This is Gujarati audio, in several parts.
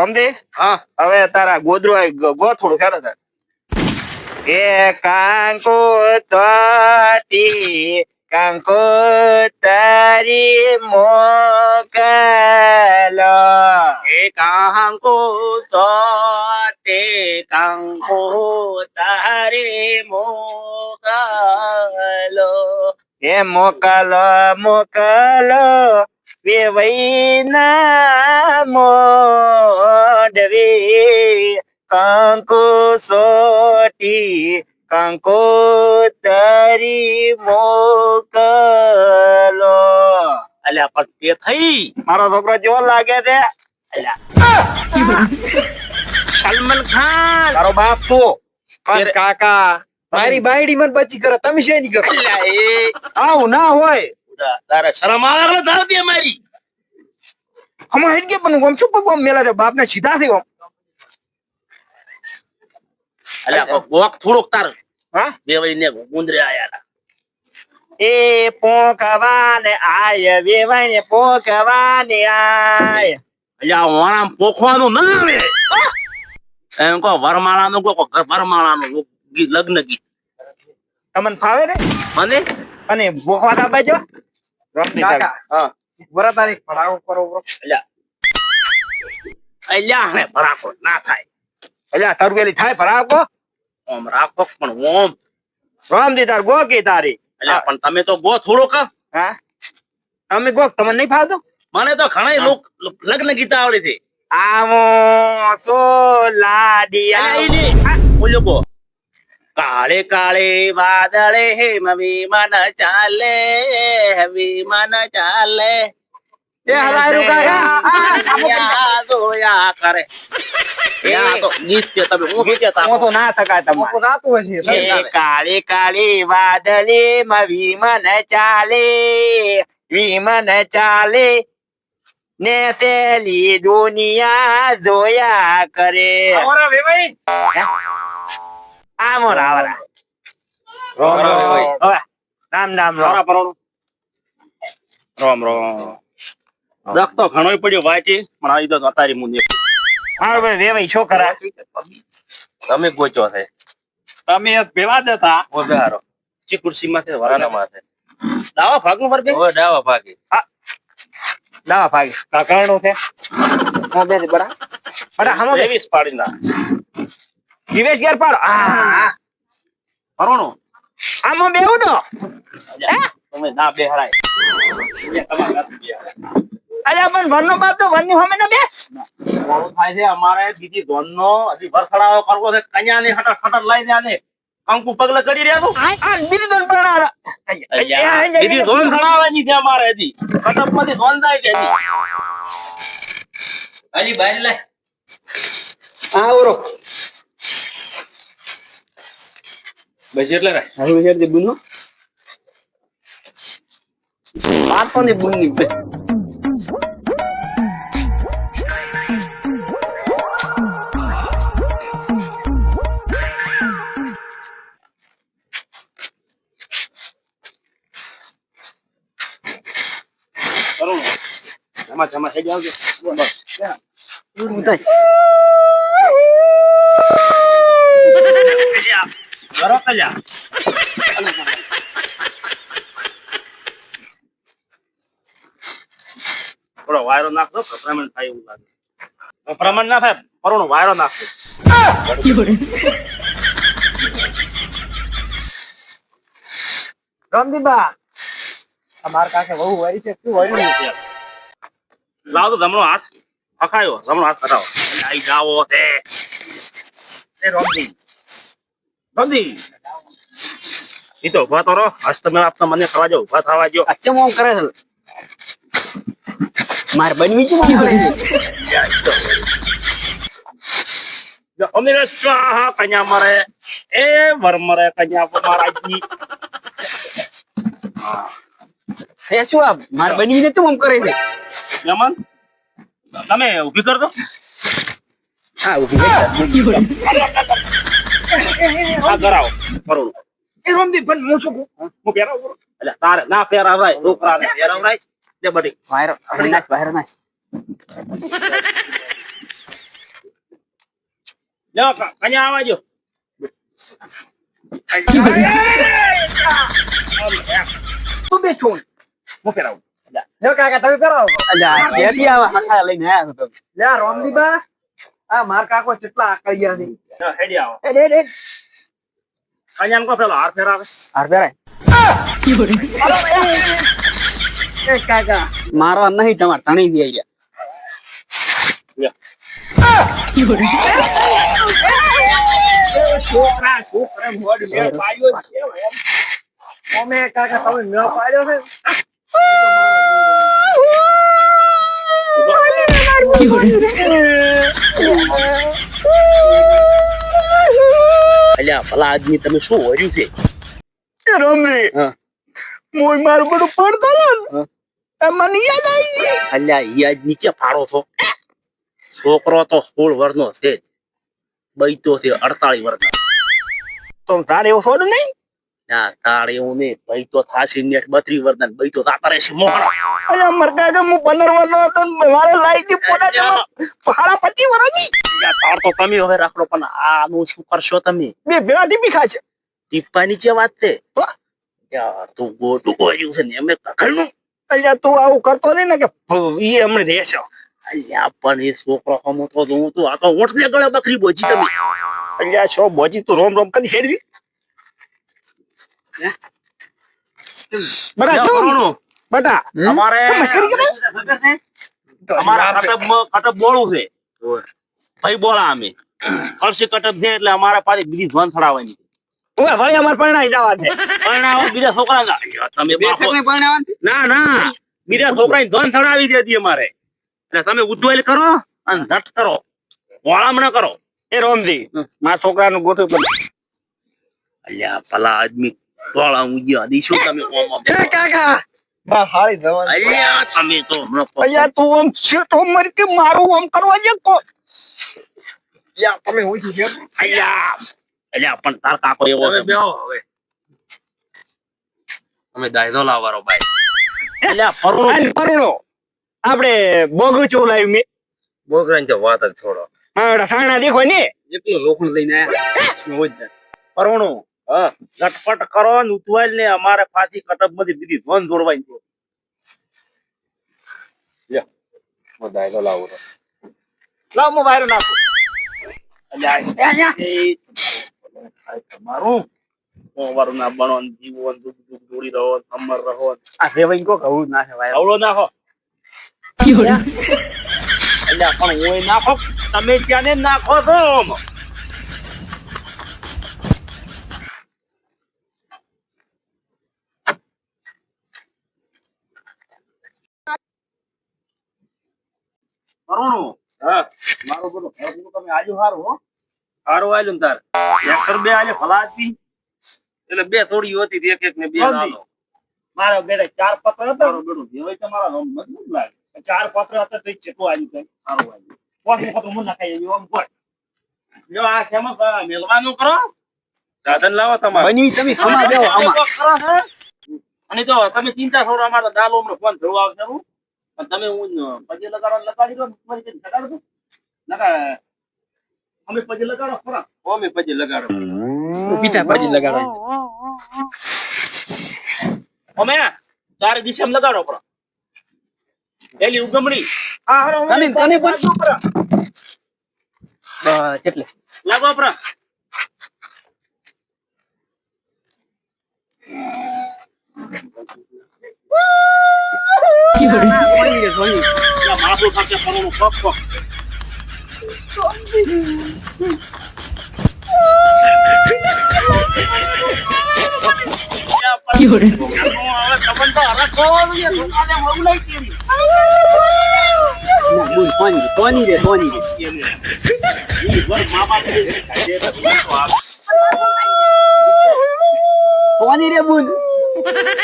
રોમજી હા. હવે તારા ગોદરું. ગો થોડું ખેરો તાર એ કાંકો તોટી કાંકો તારી મોકલો. એ કાંકો તે કાંકો તારે મોકલો. એ મોકલો મોકલો. વેવૈના મોડવે કંકુ સોટી કંકુ તારી મોકલો અલ્યા પણ તે થઈ મારો છોકરો જેવો લાગે છે. સલમાન ખાન. તારો બાપ તું. કાકા મારી બાયડી મન પછી કરો તમે નહીં કરો? અલ્યા એ આવું ના હોય. તારે શરમ આવે હેડ ગયા પણ આમ શું પગ મેલા છે બાપને સીધા થઈ આમ. અલ્યા વોક થોડોક તાર. હા? બેવાઈ ને ગુંદરે આયા એ પોકવાને આય વેવાઈને પોકવાને આય. અલ્યા વાણામ પોખવાનું ના આવે. એમ કહો વરમાળાનું લગ્ન ગીત તમને ફાવે ને? મને? અને પોખવા તા બાજો કાકા. હા. બરા તારીખ પડાવો કરો બરો. અલ્યા. અલ્યા હે ભરાકો ના થાય. એટલે તારું પેલી થાય ભરાવ ઓમ રાખો પણ ઓમ. તાર ગો કે તારી. અલ્યા પણ તમે તો ગો થોડોક હા. તમે ગો તમને નહીં ફાવતો? મને તો ઘણા લોક લગ્ન ગીતા આવડે છે. આવો તો લાડિયા બોલ્યો ગો કાળે કાળે વાદળે હે વિમાન ચાલે વિમાન ચાલે. કાળી કાળી વાદળી માં વિમાન ચાલે વિમાન ચાલે. ને સેલી દુનિયા જોયા કરે. અમારા વેવાઈ આમો રાવરા રામ રામ. હવે, રામ રામ રામ રામ રામ રામ દખ તો ઘણોય પડ્યો વાંચી પણ આવી તો અતારી મુંદે મારો ભાઈ વેવાઈ છોકરા તમે ગોચો છે તમે પેલા જ હતા ઓ બેહારો ચી ખુરશી માં વરાના માં છે દાવા ભાગનું વર્ગે ઓ દાવા ભાગે લાવા ભાઈ કાકાણું છે હા બે બરા બરા હમો બે ત્રેવીસ પાડી ના દિવેશ ગેર પર આ ભરોણો આમો બેવું નો તમે ના બે હરાય. અલ્યા પણ ઘરનો બાપ તો ઘરની હોમે ના બે મોડું થાય છે અમારે બીજી ધોનનો હજી વરખડાવો કરવો છે કન્યા ને હટર હટર લઈ દે ને. કંકુ પગલે કરી રહ્યા તું? આ બીજી ધોન પણ બીજી ધોન ખડાવવાની છે અમારે હજી. કટપમાંથી ધોન થાય કે હજી. હાલી બહાર લે. આવરો બસ એટલે રે હવે હેર દે બુનો પાતો ને બુની બે કરું જમા જમા થઈ જાવ ઉતાય કરો કલ્યા થોડો વાયરો નાખજો પ્રમાણ થાય એવું લાગે પ્રમાણ ના થાય પરોણો વાયરો નાખજો રમદીબા અમાર પાસે બહુ વરી છે શું વરી છે લાવ તો જમણો હાથ ફખાયો જમણો હાથ અને આઈ જાવો તે એ રોમજી ઈ તો ઊભા તો રહો. હસ્ત મેં આપના મને થવા જાવ ઊભા થવા જો અચ્છા મોમ કરે છે? માર બનવી છે મોમ કરે છે? જો અમીર સ્વાહા કન્યા મરે. એ વર મરે કન્યા મહારાજની. એ શું આ માર બનવી છે મોમ કરે છે? યમન તમે ઊભી કર દો હા ઊભી આ કરાવો કરોડો એ રોમદી પણ હું શું કહું? હું પહેરાવું એટલે તારે ના પહેરાવાય છોકરાને પહેરાવરાય તે બધી વાયરો નાખ વાયરો નાખ લ્યો ક- કન્યા આવવા દ્યો. તું બે છું હું ફેરાવું. લ્યો કાકા તમે કરાવો અલ્યા જેથી આવા હખા લઈને આયા છો તમે લે આ રોમદીબા આ માર કાકો કેટલા આકળિયા ની લ્યો, હેડી આવો. એ ડે ડે કો પેલો હાર ફેરાવે. હાર ફેરાય. એ કાકા મારવા નહીં તમાર તણી દે ગયા લ્યો. છોકરા છોકરા મોઢ મેળ પાડ્યો છે. ઓમે કાકા તમે મેળ પાડ્યો છે? ભલા આદમી તમે શું વર્યું છે? રોમદી મોય મારું બધું પડતો. ને મને યાદ આવી ગઈ. અલ્યા આજ નીચે પાડો છો. છોકરો તો સોળ વર્ષનો છે. બૈતો છે અડતાલીસ વર્ષ તો તારે એવું છોડ નહીં? ના તાર એવું નહીં બૈતો થાશે ને બત્રીસ વર્ષના બૈતો તાતા રહેશે મોહણા અલ્યા માર કાકા હું પંદર વર્ષનો હતો મારે લાઈ હતી પોડા જમા પહાડા પચી વર્ષની તાર તો તમે હવે રાખલો પણ આનું શું કરશો તમે? બે ભેળા ટીપી ખાશે ટીપ્પાની જે વાત છે. યાર તું ગોટું કર્યું છે ને એમને કખડનું અલ્યા તું આવું કરતો નહીં ને કે એ હમણે રહેશે. અલ્યા પણ એ છોકરો હમો તો હું તું આ તો ઊંટ ને ગળે બકરી બોજી તમે. અલ્યા છો બોજી તું રોમ રોમ કરી હેડવી બટા છો ભણો. બટા અમારે મસ્કરી કરે? અમારા કટબ કટબ બોળું છે. ભાઈ બોળા અમે. કળશી કટબ છે એટલે અમારા પાસે બીજી ધ્વન થડાવવાની ઓય વળી અમાર પરણાઈ જવા દે. પરણાવો બીજા છોકરા તમે. ના ના. બીજા છોકરા ધ્વન થડાવી દેતી અમારે. એટલે તમે ઉદ્વેલ કરો અને ધટ કરો. વળામણ કરો. એ રોમજી મારા છોકરાનું ગોઠું પડે અલ્યા ભલા આદમી. ટોળા ઉગ્યા દીશો તમે ઓમ ઓમ. એ કાકા. બા હાળી જવાનું. અલ્યા તમે તો હમણાં. અલ્યા તું આમ છેટો મરી કે મારું આમ કરવા જે કો? યા તમે હોય છે. અલ્યા. અલ્યા પણ તાર કાકો એવો છે. અમે દાયદો લાવવાનો ભાઈ. અલ્યા ફરણું પરુણો આપણે બોગુચું લાવ્યું મેં. બોગરાની તો વાત જ છોડો. હા સાણા દેખો ને. એકલું લોખંડ લઈને આયા. ફરણું હા ઝટપટ કરો ને ઉતવાય ને અમારે પાછી કટકમાંથી બીજી ધોન દોડવાની તો હું લાવો તો લાવ મો બહાર નાખું. તમારું. અમારું ના બનો ને જીવો ને દુઃખ દુઃખ દોડી રહો અમર રહો. ને આ રેવાઈ કો કહું ના છે ભાઈ અવળો નાખો. અલ્યા પણ હું નાખો. તમે ત્યાં ને નાખો છો કરુણું. હા. મારું બધું ભેગું તમે આજુ હારું હો. હારું આલ્યું તાર. એક બે આજે ફલાતી એટલે બે થોડી હતી એક એક ને બે નાનો મારા બેડે ચાર પત્ર હતા. મારો બેડું જેવાય તમારા નામ મજબૂત લાગે. ચાર પત્ર હતા તો ચેટલું આવ્યું કઈ. સારું આવ્યું પોસ પત્ર હું નખાઈ આવ્યું આમ કોઈ જો આ શેમાં મેલવાનું કરો. સાધન લાવો તમારે. બની તમે સમા દેવો આમાં. કરો? અને જો તમે ચિંતા છોડો અમારા દાલો અમને ફોન ધરવા આવશે હું. પણ તમે હું પગે લગાડો લગાડી દો તમારી રીતે લગાડો? નકા અમે પગે લગાડો ખરા અમે પછી લગાડો. પિતા પગે લગાડો અમે ચાર દિશા એમ લગાડો ખરા પેલી ઉગમણી. હા હારો તને તને પણ બસ એટલે. લાગો માથું ખાતે ફરવાનું પગ પગ. હવે સંબંધ તો હરખો જોઈએ. છોકરાને વહુ લઈ કેવી? ના, બોલ સોની રે સોની રે સોની રે ઈ ઘર મા બાપ ને ખાઈ દે તો તો આવે. સોની રે બોલ કોની રે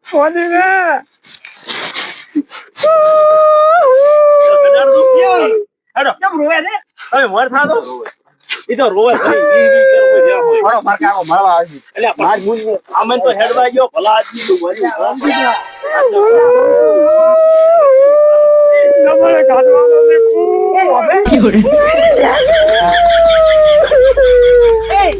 તો દો. હેડો. કેમ રોવે છે તમે મર થા દો. ઈ તો રોવે ખરી. ઈ- ઈ ઘેર કોઈ રહ્યા હોય. મારો માર કાકો મળવા આવી એટલે માર મુંજ અમે તો હેડવા ગયો ભલા આદમી નું વળ્યું. તમારે કાઢવાનો છે આ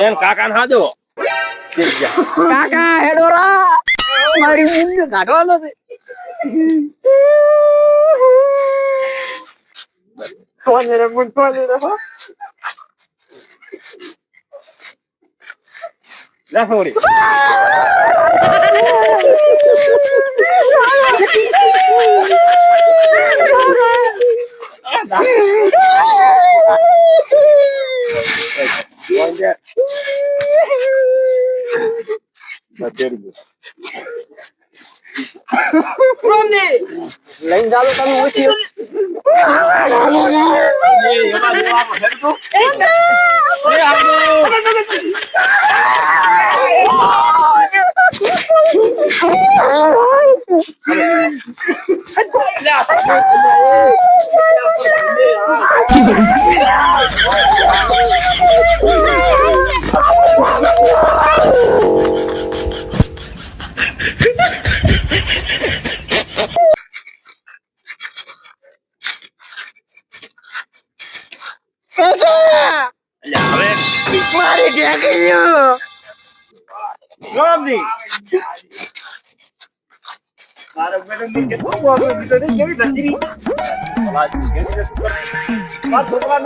એમ કાકાને હાજો. કાકા હેડોરા મારી મૂંગને કાઢવાનો છે કોને રે મૂંગ કોને રે હો. લે થોડી લઈને ચાલો તમે ઓછી મારી નસીરી વાત છોકરા